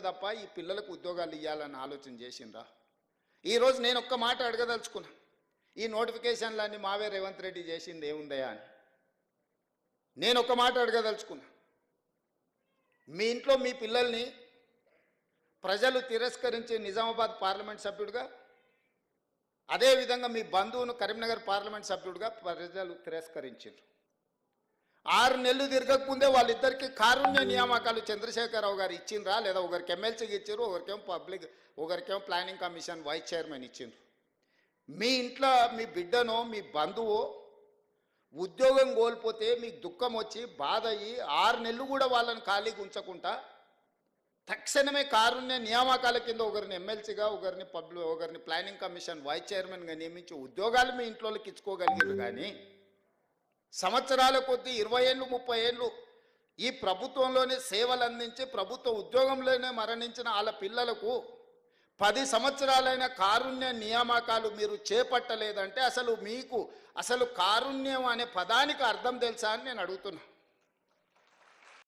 తప్ప ఈ పిల్లలకు ఉద్యోగాలు ఇవ్వాలని ఆలోచన చేసిండ్రా? ఈరోజు నేను ఒక్క మాట అడగదలుచుకున్నా. ఈ నోటిఫికేషన్లన్నీ మావే రేవంత్ రెడ్డి చేసింది ఏముందయా అని. నేను ఒక మాట అడగదలుచుకున్నా. మీ ఇంట్లో మీ పిల్లల్ని ప్రజలు తిరస్కరించి నిజామాబాద్ పార్లమెంట్ సభ్యుడిగా అదేవిధంగా మీ బంధువును కరీంనగర్ పార్లమెంట్ సభ్యుడిగా ప్రజలు తిరస్కరించారు ఆరు నెలలు తిరగకముందే వాళ్ళిద్దరికి కారుణ్య నియామకాలు చంద్రశేఖరరావు గారు ఇచ్చిండ్రా? లేదా ఒకరికి ఎమ్మెల్సీకి ఇచ్చారు ఒకరికేమో పబ్లిక్ ఒకరికేమో ప్లానింగ్ కమిషన్ వైస్ చైర్మన్ ఇచ్చిండ్రు. మీ ఇంట్లో మీ బిడ్డనో మీ బంధువో ఉద్యోగం కోల్పోతే మీకు దుఃఖం వచ్చి బాధ అయ్యి ఆరు నెలలు కూడా వాళ్ళని ఖాళీగా ఉంచకుండా తక్షణమే కారుణ్య నియామకాల కింద ఒకరిని ఎమ్మెల్సీగా ఒకరిని పబ్లిక్ ఒకరిని ప్లానింగ్ కమిషన్ వైస్ చైర్మన్గా నియమించి ఉద్యోగాలు మీ ఇంట్లోకి ఇచ్చుకోగలిగారు కానీ సంవత్సరాల కొద్దీ ఇరవై ఏళ్ళు ముప్పై ఏళ్ళు ఈ ప్రభుత్వంలోనే సేవలు అందించి ప్రభుత్వ ఉద్యోగంలోనే మరణించిన వాళ్ళ పిల్లలకు పది సంవత్సరాలైన కారుణ్య నియామకాలు మీరు చేపట్టలేదంటే అసలు మీకు అసలు కారుణ్యం అనే పదానికి అర్థం తెలుసా అని నేను అడుగుతున్నా.